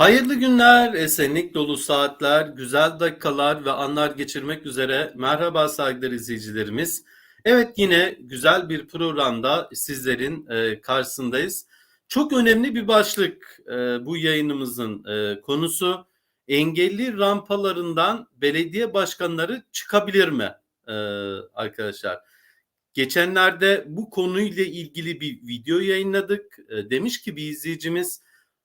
Hayırlı günler, esenlik dolu saatler, güzel dakikalar ve anlar geçirmek üzere merhaba saygıdeğer izleyicilerimiz. Evet yine güzel bir programda sizlerin e, karşısındayız. Çok önemli bir başlık e, bu yayınımızın e, konusu. Engelli rampalarından belediye başkanları çıkabilir mi arkadaşlar? Geçenlerde bu konuyla ilgili bir video yayınladık. Demiş ki bir izleyicimiz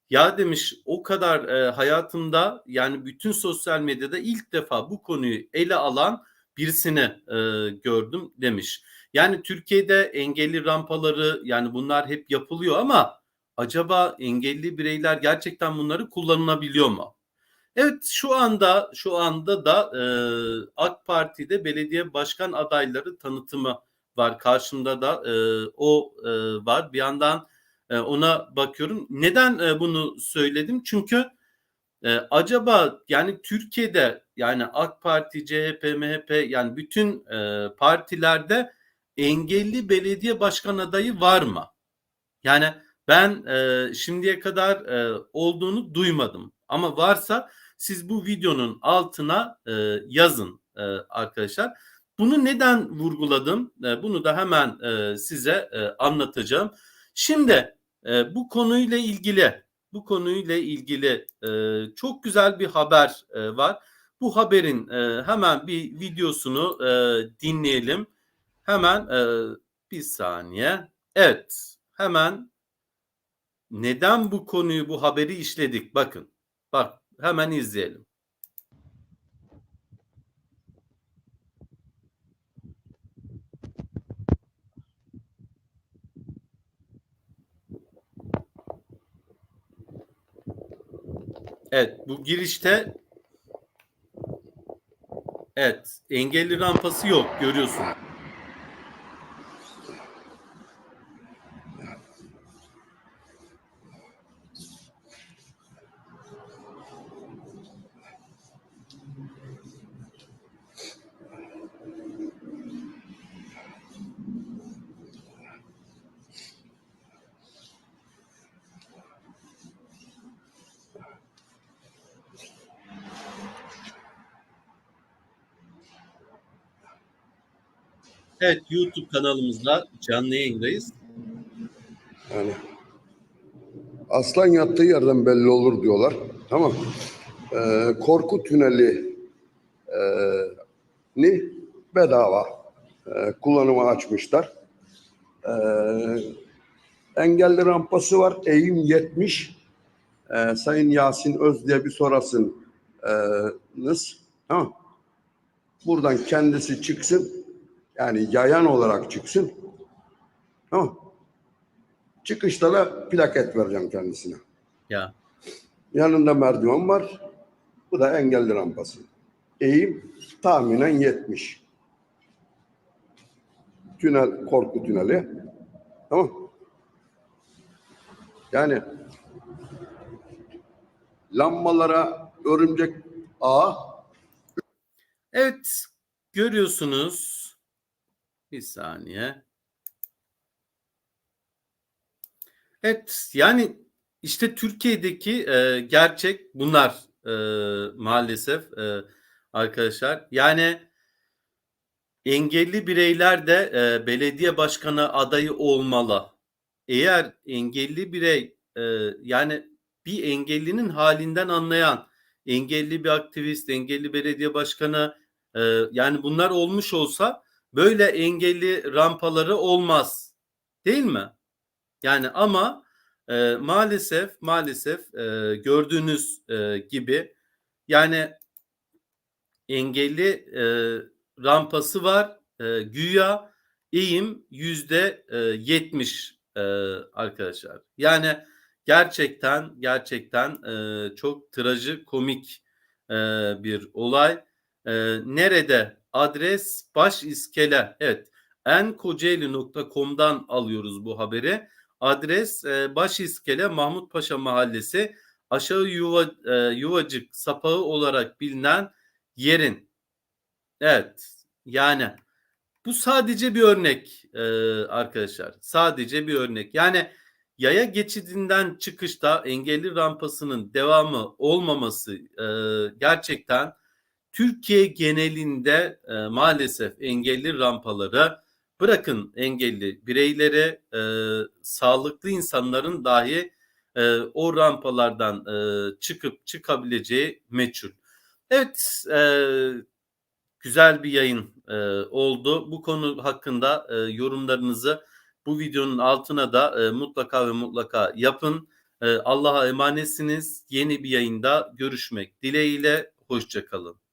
ya demiş o kadar e, hayatımda yani bütün sosyal medyada ilk defa bu konuyu ele alan birisini e, gördüm demiş. Yani Türkiye'de engelli rampaları yani bunlar hep yapılıyor ama acaba engelli bireyler gerçekten bunları kullanılabiliyor mu? Evet şu anda şu anda da e, AK Parti'de belediye başkan adayları tanıtımı var karşımda da e, o e, var bir yandan e, ona bakıyorum. Neden e, bunu söyledim? Çünkü e, acaba yani Türkiye'de yani AK Parti, CHP, MHP yani bütün e, partilerde engelli belediye başkan adayı var mı? Yani ben şimdiye kadar olduğunu duymadım. Ama varsa siz bu videonun altına yazın arkadaşlar. Bunu neden vurguladım? Bunu da hemen size anlatacağım. Şimdi e, bu konuyla ilgili bu konuyla ilgili e, çok güzel bir haber e, var. Bu haberin e, hemen bir videosunu e, dinleyelim. Hemen e, bir saniye. Evet, hemen neden bu konuyu, bu haberi işledik? Bakın, bak hemen izleyelim. Evet, bu girişte Evet, engelli rampası yok görüyorsun. Evet, YouTube kanalımızda canlı yayındayız. Yani aslan yattığı yerden belli olur diyorlar. Tamam. Ee, korku tüneli e, ni bedava e, kullanıma açmışlar. Ee, engelli rampası var. Eğim 70. Ee, Sayın Yasin Öz diye bir sorasınız. Tamam. Buradan kendisi çıksın. Yani yayan olarak çıksın. Tamam. Çıkışta da plaket vereceğim kendisine. Ya, Yanında merdiven var. Bu da engelli rampası. Eğim tahminen 70. Tünel, korku tüneli. Tamam. Yani lambalara örümcek ağı evet görüyorsunuz. Bir saniye. Evet yani işte Türkiye'deki e, gerçek bunlar e, maalesef e, arkadaşlar. Yani engelli bireyler de e, belediye başkanı adayı olmalı. Eğer engelli birey e, yani bir engellinin halinden anlayan engelli bir aktivist, engelli belediye başkanı e, yani bunlar olmuş olsa böyle engelli rampaları olmaz. Değil mi? Yani ama e, maalesef maalesef e, gördüğünüz e, gibi yani engelli e, rampası var. E, güya eğim yüzde e, yetmiş e, arkadaşlar. Yani gerçekten gerçekten e, çok trajikomik e, bir olay. E, nerede? Adres baş iskele. Evet. enkocaeli.com'dan alıyoruz bu haberi. Adres e, Başiskele Mahmut Paşa Mahallesi aşağı yuva, e, yuvacık sapağı olarak bilinen yerin. Evet yani bu sadece bir örnek e, arkadaşlar. Sadece bir örnek. Yani Yaya geçidinden çıkışta engelli rampasının devamı olmaması e, gerçekten Türkiye genelinde e, maalesef engelli rampaları bırakın engelli bireyleri e, sağlıklı insanların dahi e, o rampalardan e, çıkıp çıkabileceği meçhul. Evet e, güzel bir yayın e, oldu. Bu konu hakkında e, yorumlarınızı bu videonun altına da e, mutlaka ve mutlaka yapın. E, Allah'a emanetsiniz. Yeni bir yayında görüşmek dileğiyle. Hoşçakalın.